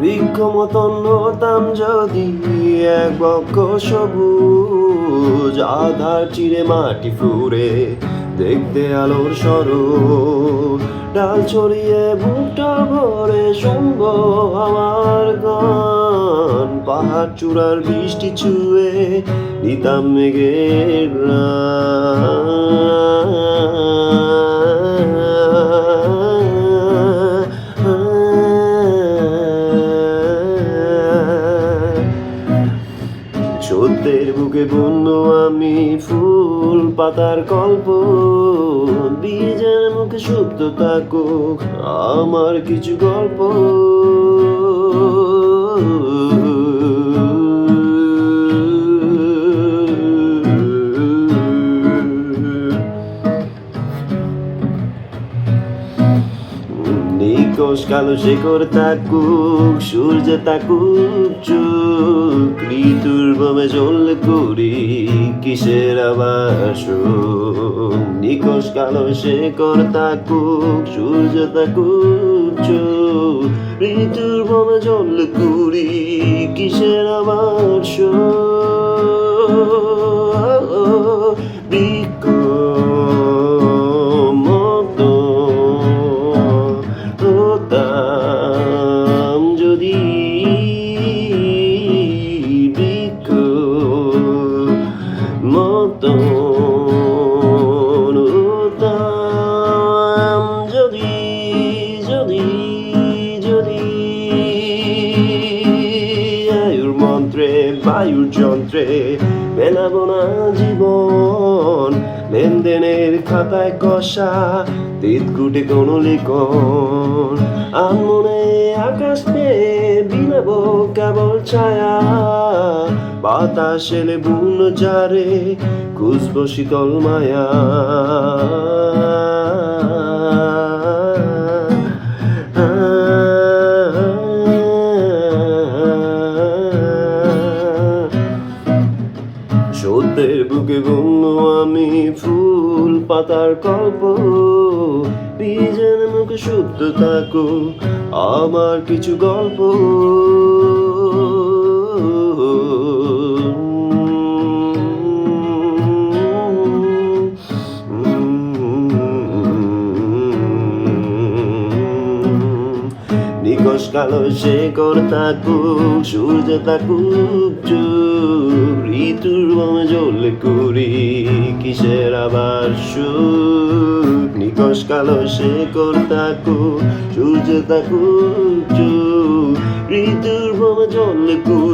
বৃক্ষ মতন হতাম যদি এক বক্ষ সবুজ, আধার চিরে মাটি ফুরে দেখতে আলোর সরোজ ডাল ছড়িয়ে বুকটা ভরে শুনব আমার গান। পাহাড় চূড়ার বৃষ্টি ছুঁয়ে নিতাম মেঘের সত্যের বুকে বন্ধু আমি ফুল পাতার কল্প। বীজের মুখে শুদ্ধ থাকুক আমার কিছু গল্প। নিকোষ কালো শেখর থাকুক, সূর্য থাকুক চুক ভাবে জল করি কিসের আবাস? নিকোষ কালো কর্তা কু সূর্য চুক ঋতুর ভাবে জল করি কিসের আবাস? বায়ুর যন্ত্রে মেলাবো না জীবন। লেনদেনের খাতায় কষা তিতকুটে কোনো লিখন। আনমনে আকাশ পেয়ে বিলাবো কেবল ছায়া। বাতাস এলে বুন যারে খুঁজবো শীতল মায়া। বুকে গণ্য আমি ফুল পাতার কল্প। বীজের মুখে শুদ্ধ থাকো আমার কিছু গল্প। নিকশ কালো শেখর থাকুক, সূর্য থাকুক চুপ ঋতুর বামে জল করি, কিসের আবার সুখ? নিকশ কালো সে থাকুক সূর্য তাকু ঋতুর বামে জল করি